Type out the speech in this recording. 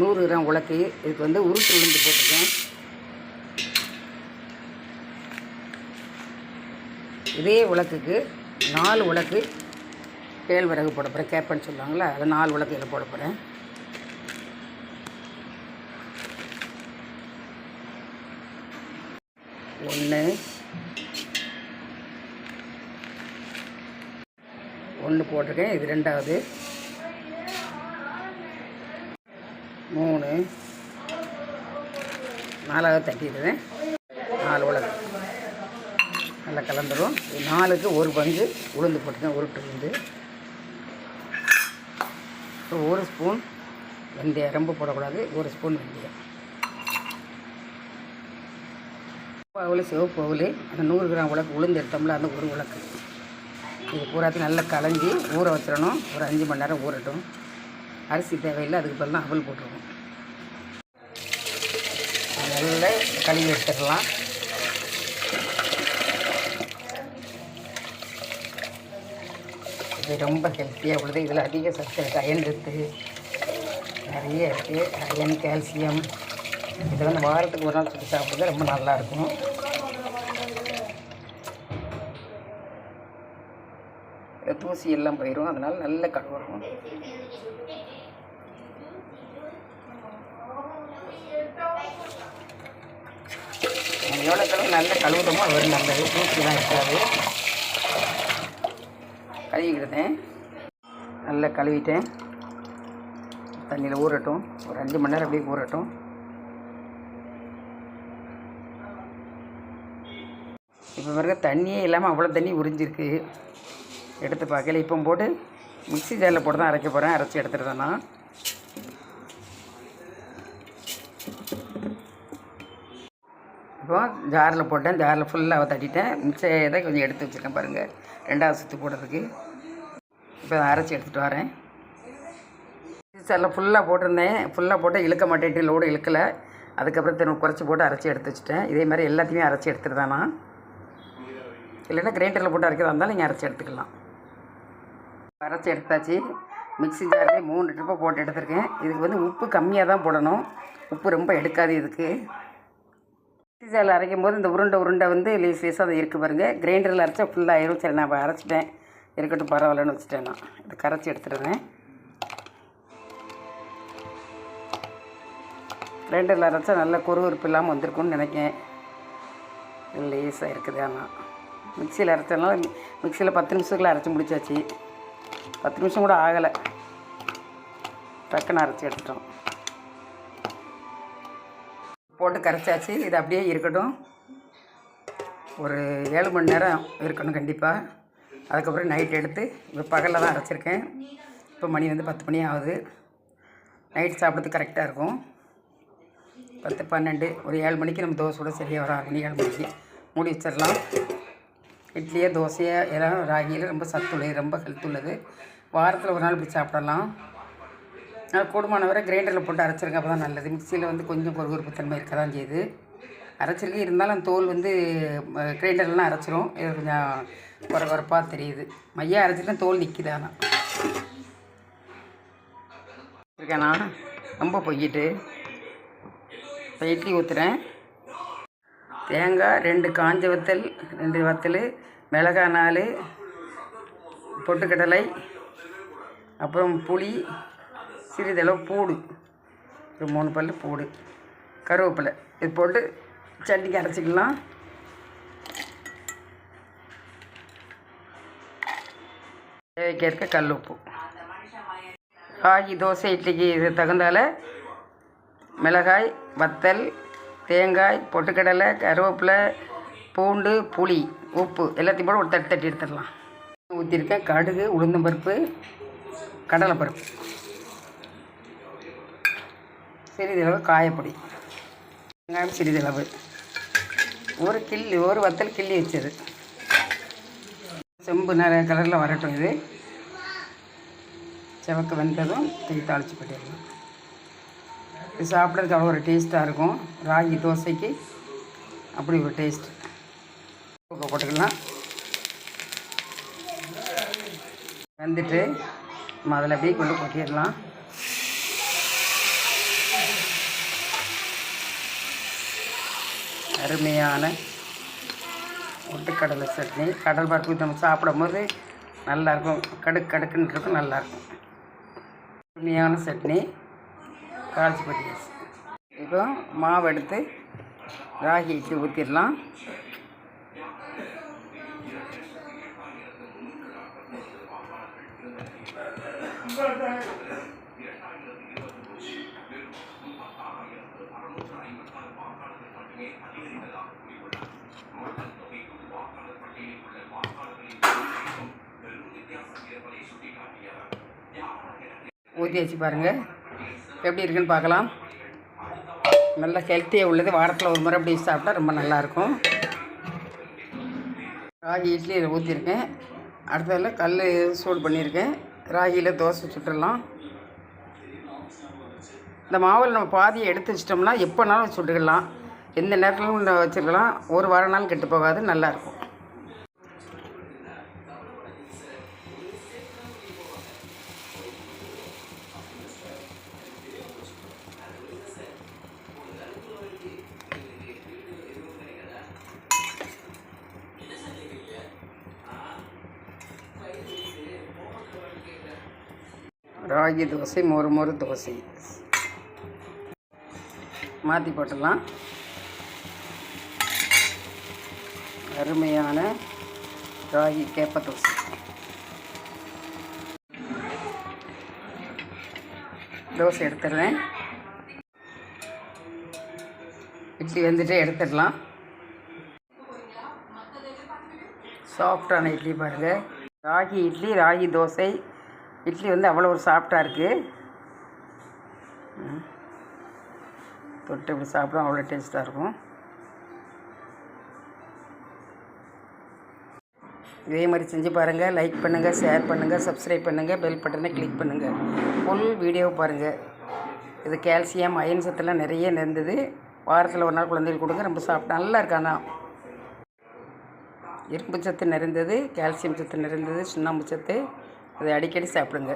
நூறு கிராம் உலக்கு இதுக்கு வந்து உருட்டு உளுந்து போட்டிருக்கேன். இதே உலக்குக்கு நாலு உலக்கு கேழ்வரகு போட போகிறேன் கேப்பன்னு சொல்லுவாங்களே அதை நாலு உலக்கு இதில் போட போகிறேன் ஒன்று ஒன்று போட்டிருக்கேன். இது ரெண்டாவது. மூணு. நாலாவது தட்டிடுவேன் நாலு உலகம் நல்லா கலந்துரும். நாலுக்கு ஒரு பங்கு உளுந்து போட்டுக்கேன் உருட்டு உளுந்து ஒரு ஸ்பூன் வெந்தயம் ரொம்ப போடக்கூடாது. ஒரு ஸ்பூன் வெந்தயம். பவுல் சிவப்பு அந்த நூறு கிராம் உலக்கு உளுந்து எடுத்தோம்ல அந்த ஒரு உலக்கு. இது பூராத்தையும் நல்லா கலஞ்சி ஊற வச்சிடணும். ஒரு அஞ்சு மணி நேரம் ஊறட்டும். அரிசி தேவையில்லை அதுக்கு பதிலாக அவல் போட்டுருவோம். நல்லா கழுவி எடுத்துடலாம் இது ரொம்ப ஹெல்த்தியாக உள்ளது. இதில் அதிக சத்து இருக்குது அயன் இருக்குது நிறைய இருக்குது அயன் கால்சியம் இது வந்து வாரத்துக்கு ஒரு நாள் சுற்றி சாப்பிட்றது ரொம்ப நல்லாயிருக்கும் தூசி எல்லாம் போயிடும் அதனால் நல்ல கழுவணும் எவ்வளோ கழுவு நல்ல கழுவுறமோ அது நல்லது தான் இருக்காது. கழுவிக்கிட்டேன். நல்லா கழுவிட்டேன். தண்ணியில் ஊறட்டும். ஒரு அஞ்சு மணி நேரம் அப்படியே ஊறட்டும். இப்போ பாருங்க தண்ணியே இல்லாமல் அவ்வளோ தண்ணி உறிஞ்சிருக்கு. எடுத்து பார்க்கல. இப்போ போட்டு மிக்சி ஜாரில் போட்டு தான் அரைக்க போகிறேன் அரைச்சி எடுத்துகிட்டு நான். இப்போது ஜாரில் போட்டேன் ஜாரில் ஃபுல்லாக தட்டிட்டேன். மிச்சம் இதை கொஞ்சம் எடுத்து வச்சுருக்கேன் பாருங்கள் ரெண்டாவது சுற்று போடுறதுக்கு. இப்போ அரைச்சி எடுத்துகிட்டு வரேன். மிக்சரில் ஃபுல்லாக போட்டிருந்தேன். ஃபுல்லாக போட்டு இழுக்க மாட்டேன்ட்டு லோடு இழுக்கலை. அதுக்கப்புறம் திரும்ப குறைச்சி போட்டு அரைச்சி எடுத்து வச்சுட்டேன். இதே மாதிரி எல்லாத்தையுமே அரைச்சி எடுத்துகிட்டு இல்லைன்னா கிரைண்டரில் போட்டு அரைக்கிறதா இருந்தாலும் நீங்கள் அரைச்சி எடுத்துக்கலாம். அரைச்சி எடுத்தாச்சு. மிக்ஸி ஜார்லேயே மூணு ட்ரிப்பை போட்டு எடுத்திருக்கேன். இதுக்கு வந்து உப்பு கம்மியாக தான் போடணும். உப்பு ரொம்ப எடுக்காது இதுக்கு. பீஸாவில் அரைக்கும் போது இந்த உருண்டை உருண்டை வந்து லீஸ் லீஸாக அது இருக்குது பாருங்கள் கிரைண்டரில் அரைச்சா ஃபுல்லாகிடும் சரி நான் இப்போ அரைச்சிட்டேன். இருக்கட்டும் பரவாயில்லன்னு வச்சுட்டேன் நான். இதை கரைச்சி எடுத்துடுறேன். கிரைண்டரில் அரைச்சா நல்ல குறுகுறுப்பு இல்லாமல் வந்திருக்கும்னு நினைக்கேன் லேஸாக இருக்குது ஆனால் மிக்சியில் அரைச்சதுனால மிக்சியில் பத்து நிமிஷத்துக்குள்ள அரைச்சி முடிச்சாச்சு. பத்து நிமிஷம் கூட ஆகலை. டக்குன்னு அரைச்சி எடுத்துட்டோம். போட்டு கரைச்சாச்சு. இது அப்படியே இருக்கட்டும். ஒரு ஏழு மணி நேரம் இருக்கணும் கண்டிப்பாக அதுக்கப்புறம் நைட் எடுத்து இப்போ பகலில் தான் அரைச்சிருக்கேன். இப்போ மணி வந்து பத்து மணி ஆகுது. நைட் சாப்பிட்றதுக்கு கரெக்டாக இருக்கும். பத்து பன்னெண்டு ஒரு ஏழு மணிக்கு நம்ம தோசை கூட சரியாக ஒரு ஆறு மணி ஏழு மணிக்கு. மூடி வச்சிடலாம். இட்லியோ தோசையோ எல்லாம் ராகியில் ரொம்ப சத்து உள்ளது ரொம்ப ஹெல்த் உள்ளது. வாரத்தில் ஒரு நாள் இப்படி சாப்பிடலாம். ஆனால் கூடுமான வரை கிரைண்டரில் போட்டு அரைச்சிருங்க. அப்போ தான் நல்லது. மிக்சியில் வந்து கொஞ்சம் பொறுப்பு தன்மை இருக்க தான் செய்யுது. அரைச்சிருக்கு இருந்தாலும் தோல் வந்து கிரைண்டர்லாம் அரைச்சிரும். இது கொஞ்சம் குறை குறைப்பாக தெரியுது. மையம் அரைச்சிட்டு தோல் நிற்கிது ஆனால் இருக்கேண்ணா ரொம்ப பொய்கிட்டு இப்போ இட்லி ஊற்றுறேன் தேங்காய் ரெண்டு காஞ்ச வத்தல் ரெண்டு வத்தல் மிளகாய் நாலு பொட்டுக்கடலை அப்புறம் புளி சிறிதளவு பூடு. ஒரு மூணு பல் பூடு. கருவேப்பிலை. இது போட்டு சட்டிக்கு அரைச்சிக்கலாம். தேவைக்கேற்க கல் உப்பு. ராகி தோசை இட்லிக்கு இது தகுந்தால மிளகாய் வத்தல் தேங்காய் பொட்டுக்கடலை கருவேப்பிலை பூண்டு புளி உப்பு எல்லாத்தையும் போட்டு ஒரு தட்டி தட்டி எடுத்துடலாம். ஊற்றிருக்கேன் கடுகு உளுந்தம்பருப்பு கடலைப்பருப்பு. சிறிதளவு காயப்பொடி. வெங்காயம் சிறிதளவு. ஒரு கிள்ளி ஒரு வத்தல் கிள்ளி வச்சது. செம்பு நிற கலரில் வரட்டும் இது. செவக்கு வெந்ததும் தூக்கி தாளித்து போட்டிடலாம். இது சாப்பிட்றதுக்கு அவ்வளோ ஒரு டேஸ்ட்டாக இருக்கும். ராகி தோசைக்கு அப்படி ஒரு டேஸ்ட். போட்டுக்கலாம். வந்துட்டு நம்ம அதில் அப்படியே கொண்டு கொட்டிடலாம். அருமையான ஒட்டுக்கடலை சட்னி. கடல் பருப்பு நம்ம சாப்பிடும்போது நல்லாயிருக்கும். கடுக்கு கடுக்குன்னு இருக்கும் நல்லாயிருக்கும். அருமையான சட்னி. காய்ச்சி பட்டி இப்போ மாவு எடுத்து ராகி இட்லி ஊற்றிடலாம் ஊற்றி வச்சு பாருங்கள் எப்படி இருக்குன்னு பார்க்கலாம். நல்லா ஹெல்த்தியாக உள்ளது. வாரத்தில் ஒரு முறை அப்படி சாப்பிட்டா ரொம்ப நல்லாயிருக்கும் ராகி இட்லி ஊற்றிருக்கேன் அடுத்ததில் கல் சூடு பண்ணியிருக்கேன் ராகியில் தோசை சுட்டுடலாம் இந்த மாவில் நம்ம பாதியை எடுத்து வச்சிட்டோம்னா எப்போனாலும் சுட்டுக்கலாம் எந்த நேரத்திலும் வச்சுருக்கலாம். ஒரு வாரம்னாலும் நாள் கெட்டு போகாது. நல்லாயிருக்கும் ராகி தோசை மொறு மொறு தோசை. மாற்றி போட்டுடலாம். அருமையான ராகி கேப்ப தோசை. தோசை எடுத்துடுறேன். இட்லி வந்துட்டு எடுத்துடலாம். சாஃப்டான இட்லி பாருங்கள் ராகி இட்லி ராகி தோசை. இட்லி வந்து அவ்வளோ ஒரு சாஃப்டாக இருக்குது தொட்டு இப்படி சாப்பிடும் அவ்வளோ டேஸ்ட்டாக இருக்கும். இதே மாதிரி செஞ்சு பாருங்கள் லைக் பண்ணுங்கள் ஷேர் பண்ணுங்கள் சப்ஸ்கிரைப் பண்ணுங்கள் பெல் பட்டனை கிளிக் பண்ணுங்கள் ஃபுல் வீடியோ பாருங்கள் இது கால்சியம் அயன் சத்துலாம் நிறைய நிறைந்தது. வாரத்தில் ஒரு நாள் குழந்தைகள் கொடுங்க ரொம்ப சாப்பிட்டா நல்லா இருக்கானா இரும்பு சத்து நிறைந்தது கால்சியம் சத்து நிறைந்தது சுண்ணாம்பு சத்து. அதை அடிக்கடி சாப்பிடுங்க.